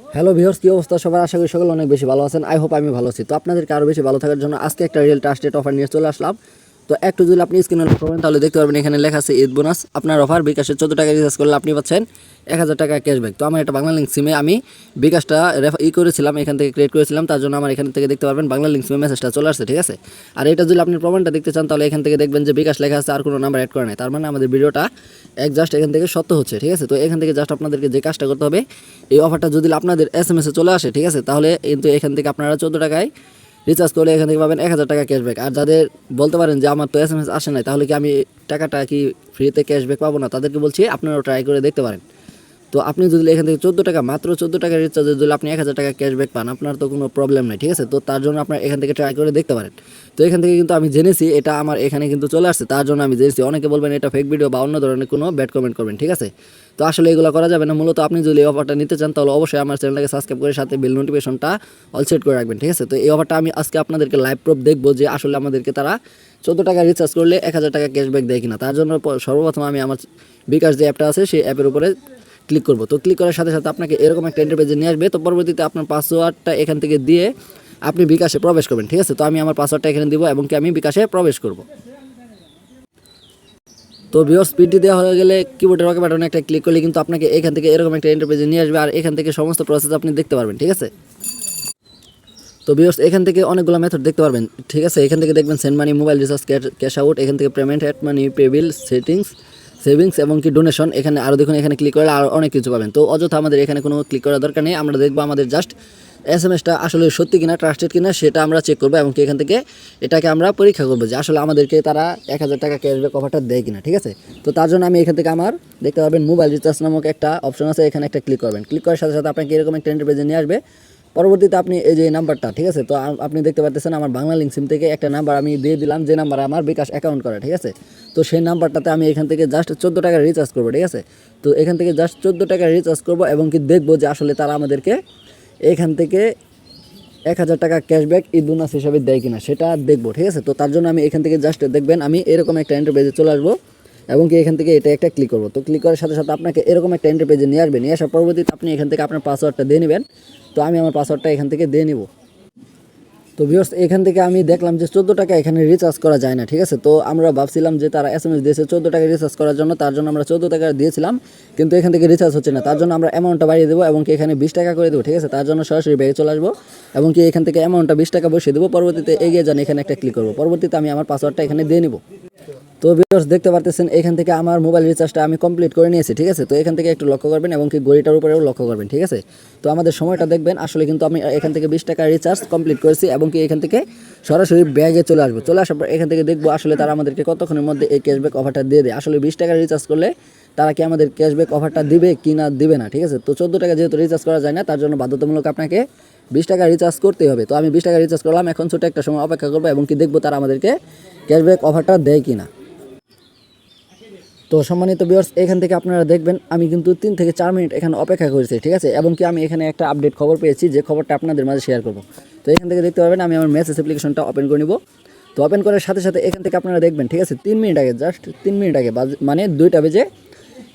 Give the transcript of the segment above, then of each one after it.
Hello viewers কী অবস্থা? সবার আশা করি সকলে অনেক বেশি ভালো আছেন। আই হোপ আমি ভালো আছি। তো আপনাদেরকে আরও বেশি ভালো থাকার জন্য আজকে একটা রিয়েল ট্রাস্টেড অফার নিয়ে চলে আসলাম। তো একটু যদি আপনি স্ক্রিনে লক্ষ্য করেন তাহলে দেখতে পারবেন এখানে লেখা আছে ঈদ বোনাস আপনার অফার বিকাশে চোদ্দ টাকা রিচার্জ করলে আপনি পাচ্ছেন এক হাজার টাকা ক্যাশব্যাক তো আমার একটা বাংলা লিঙ্ক সিমে আমি বিকাশটা রেফ ই করেছিলাম, এখান থেকে ক্রিয়েট করেছিলাম, তার জন্য আমার এখান থেকে দেখতে পারবেন বাংলা লিঙ্ক সিমে মেসেজটা চলে আসছে, ঠিক আছে? আর এটা যদি আপনি প্রমাণটা দেখতে চান, তাহলে এখান থেকে দেখবেন যে বিকাশ লেখা আছে, আর কোনো নাম্বার অ্যাড করে নাই। তার মানে আমাদের ভিডিওটা এক জাস্ট এখান থেকে সত্য হচ্ছে, ঠিক আছে? তো এখান থেকে জাস্ট আপনাদেরকে যে কাজটা করতে হবে, এই অফারটা যদি আপনাদের এস এম এসে চলে আসে, ঠিক আছে? তাহলে কিন্তু এখান থেকে আপনারা চোদ্দ টাকায় রিচার্জ করলে এখান থেকে পাবেন এক হাজার টাকা ক্যাশব্যাক আর যাদের বলতে পারেন যে আমার তো এস এম এস আসে নাই, তাহলে কি আমি টাকাটা কি ফ্রিতে ক্যাশব্যাক পাবো না? তাদেরকে বলছি, আপনারাও ট্রাই করে দেখতে পারেন। তো আপনি যদি এখান থেকে চোদ্দ টাকা, মাত্র চোদ্দ টাকা রিচার্জে যদি আপনি এক হাজার টাকা ক্যাশব্যাক পান, আপনার তো কোনো প্রবলেম নেই, ঠিক আছে? তো তার জন্য আপনার এখান থেকে ট্রাই করে দেখতে পারেন। তো এখান থেকে কিন্তু আমি জেনেছি, এটা আমার এখানে কিন্তু চলে আসছে, তার জন্য আমি জেনেছি। অনেকে বলবেন এটা ফেক ভিডিও বা অন্য ধরনের কোনো ব্যাড কমেন্ট করবেন, ঠিক আছে? তো আসলে এগুলো করা যাবে না। মূলত আপনি যদি এই অফারটা নিতে চান, তাহলে অবশ্যই আমার চ্যানেলটাকে সাবস্ক্রাইব করে সাথে বেল নোটিফিকেশনটা অল সেট করে রাখবেন, ঠিক আছে? তো এই অফারটা আমি আজকে আপনাদেরকে লাইভ প্রুফ দেখব যে আসলে আমাদেরকে তারা চোদ্দ টাকা রিচার্জ করলে এক হাজার টাকা ক্যাশব্যাক দেয় কিনা। তার জন্য সর্বপ্রথম আমি আমার বিকাশ যে অ্যাপটা আছে, সেই অ্যাপের উপরে ক্লিক করব। তো ক্লিক করার সাথে সাথে আপনাকে এরকম একটা ইন্টারপেজে নিয়ে আসবে। তো পরবর্তীতে আপনার পাসওয়ার্ডটা এখান থেকে দিয়ে আপনি বিকাশে প্রবেশ করবেন, ঠিক আছে? তো আমি আমার পাসওয়ার্ডটা এখানে দিব এবং কি আমি বিকাশে প্রবেশ করব। তো ভিওর স্পিডটি দেওয়া হয়ে গেলে কিবোর্ডের রকে বাটনে একটা ক্লিক করলে কিন্তু আপনাকে এখান থেকে এরকম একটা ইন্টারপেজে নিয়ে আসবে আর এখান থেকে সমস্ত প্রসেস আপনি দেখতে পারবেন, ঠিক আছে? তো ভিউয়ার্স এখান থেকে অনেকগুলো মেথড দেখতে পারবেন, ঠিক আছে? এখান থেকে দেখবেন send money mobile recharge cash out এখান থেকে payment add money pay bill settings savings এবং কি ডোনেশন, এখানে আরও দেখুন, এখানে ক্লিক করলে আরও অনেক কিছু পাবেন। তো অযথা আমাদের এখানে কোনো ক্লিক করার দরকার নেই, আমরা দেখব আমাদের জাস্ট এস এম এসটা আসলে সত্যি কিনা ট্রাস্টেড কিনা, সেটা আমরা চেক করব এবং কি এখান থেকে এটাকে আমরা পরীক্ষা করব যে আসলে আমাদেরকে তারা এক হাজার টাকা ক্যাশব্যাক অফারটা দেয় কিনা, ঠিক আছে? তো তার জন্য আমি এখান থেকে আমার, দেখতে পাবেন মোবাইল রিচার্জ নামক একটা অপশন আছে, এখানে একটা ক্লিক করবেন। ক্লিক করার সাথে সাথে আপনাকে এরকম একটা ইন্টারপেজে নিয়ে আসবে। পরবর্তীতে আপনি এই যে নাম্বারটা, ঠিক আছে? তো আপনি দেখতে পাচ্ছেন আমার বাংলা লিঙ্ক সিম থেকে একটা নাম্বার আমি দিয়ে দিলাম, যে নাম্বারে আমার বিকাশ অ্যাকাউন্ট করা, ঠিক আছে? তো সেই নাম্বারটাতে আমি এখান থেকে জাস্ট চোদ্দ টাকা রিচার্জ করব, ঠিক আছে? তো এখান থেকে জাস্ট চোদ্দ টাকা রিচার্জ করব এবং কি দেখব যে আসলে তারা আমাদেরকে এখান থেকে এক হাজার টাকা ক্যাশব্যাক ঈদ বোনাস হিসাবে দেয় কিনা, সেটা দেখব, ঠিক আছে? তো তার জন্য আমি এখান থেকে জাস্ট দেখবেন, আমি এরকম একটা এন্টারপ্রাইজে চলে আসব। এবং কি এখান থেকে এটা একটা ক্লিক করব। তো ক্লিক করার সাথে সাথে আপনাকে এরকম একটা এন্টারপ্রাইজে নিয়ে আসবে। নিয়ে আসার পরবর্তীতে আপনি এখান থেকে আপনার পাসওয়ার্ডটা দিয়ে নেবেন। তো আমি আমার পাসওয়ার্ডটা এখান থেকে দিয়ে নিব। তো ভিউয়ার্স এখান থেকে আমি দেখলাম যে চোদ্দ টাকা এখানে রিচার্জ করা যায় না, ঠিক আছে? তো আমরা ভাবছিলাম যে তারা এস এম এস দিয়েছে চোদ্দ টাকা রিচার্জ করার জন্য, তার জন্য আমরা চোদ্দ টাকা দিয়েছিলাম, কিন্তু এখান থেকে রিচার্জ হচ্ছে না। তার জন্য আমরা অ্যামাউন্টটা বাড়িয়ে দেবো এবং কি এখানে বিশ টাকা করে দেবো, ঠিক আছে? তার জন্য সরাসরি ব্যাগে চলে আসব এবং কি এখান থেকে অ্যামাউন্টটা বিশ টাকা বসিয়ে দেবো। পরবর্তীতে এগিয়ে যান, এখানে একটা ক্লিক করব। পরবর্তীতে আমি আমার পাসওয়ার্ডটা এখানে দিয়ে নিব। তো ভিউয়ার্স দেখতে পারতেছেন, এখান থেকে আমার মোবাইল রিচার্জটা আমি কমপ্লিট করে নিয়েছি, ঠিক আছে? তো এখান থেকে একটু লক্ষ্য করবেন এবং কি গড়িটার উপরেও লক্ষ্য করবেন, ঠিক আছে? তো আমাদের সময়টা দেখবেন, আসলে কিন্তু আমি এখান থেকে বিশ টাকা রিচার্জ কমপ্লিট করেছি এবং কি এখান থেকে সরাসরি ব্যাগে চলে আসব। চলে আসার পর এখান থেকে দেখব আসলে তারা আমাদেরকে কতক্ষণের মধ্যে এই ক্যাশব্যাক অফারটা দিয়ে দেয়। আসলে বিশ টাকা রিচার্জ করলে তারা কি আমাদের ক্যাশব্যাক অফারটা দিবে কি না দিবে না, ঠিক আছে? তো চোদ্দ টাকা যেহেতু রিচার্জ করা যায় না, তার জন্য বাধ্যতামূলক আপনাকে বিশ টাকা রিচার্জ করতেই হবে। তো আমি বিশ টাকা রিচার্জ করলাম, এখন ছোটো একটা সময় অপেক্ষা করব এবং কি দেখব তারা আমাদেরকে ক্যাশব্যাক অফারটা দেয় কি না। তো সম্মানিত ভিউয়ার্স এখান থেকে আপনারা দেখবেন, আমি কিন্তু তিন থেকে চার মিনিট এখানে অপেক্ষা করেছি, ঠিক আছে? এবং কি আমি এখানে একটা আপডেট খবর পেয়েছি, যে খবরটা আপনাদের মাঝে শেয়ার করব। তো এখান থেকে দেখতে পারবেন, আমি আমার মেসেজ অ্যাপ্লিকেশনটা ওপেন করে নিব। তো ওপেন করার সাথে সাথে এখান থেকে আপনারা দেখবেন, ঠিক আছে? তিন মিনিট আগে জাস্ট তিন মিনিট আগে মানে দুইটা বেজে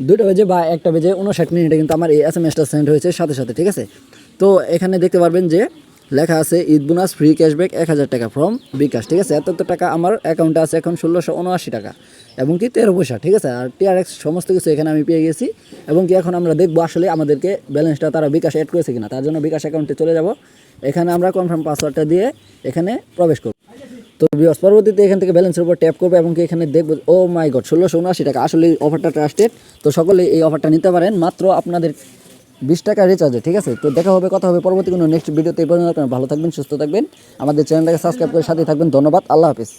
দুইটা বেজে বা একটা বেজে উনষাট মিনিটে কিন্তু আমার এই এস এম এসটা সেন্ড হয়েছে, সাথে সাথে, ঠিক আছে? তো এখানে দেখতে পারবেন যে লেখা আছে, ঈদ বোনাস ফ্রি ক্যাশব্যাক এক হাজার টাকা ফ্রম বিকাশ, ঠিক আছে? এত টাকা আমার অ্যাকাউন্টে আছে এখন ষোলোশো উনআশি টাকা, এবং কি তেরো পয়সা, ঠিক আছে? আর টিআরএক্স সমস্ত কিছু এখানে আমি পেয়ে গেছি, এবং কি এখন আমরা দেখব আসলে আমাদেরকে ব্যালেন্সটা তারা বিকাশ অ্যাড করেছে কিনা, তার জন্য বিকাশ অ্যাকাউন্টে চলে যাব। এখানে আমরা কনফার্ম পাসওয়ার্ডটা দিয়ে এখানে প্রবেশ করব। তো বিকজ পরবর্তীতে এখান থেকে ব্যালেন্সের উপর ট্যাপ করব, এবং কি এখানে দেখব ও মাই গড ষোলোশো উনআশি টাকা আসলে অফারটা ট্রাস্টেড তো সকলে এই অফারটা নিতে পারেন, মাত্র আপনাদের বিশ টাকা রিচার্জে ঠিক আছে? তো দেখা হবে, কথা হবে পরবর্তী কোনো নেক্সট ভিডিওতে এই পর্যন্ত আপনারা ভালো থাকবেন, সুস্থ থাকবেন। আমাদের চ্যানেলটাকে সাবস্ক্রাইব করে সাথে থাকবেন। ধন্যবাদ, আল্লাহ হাফিজ।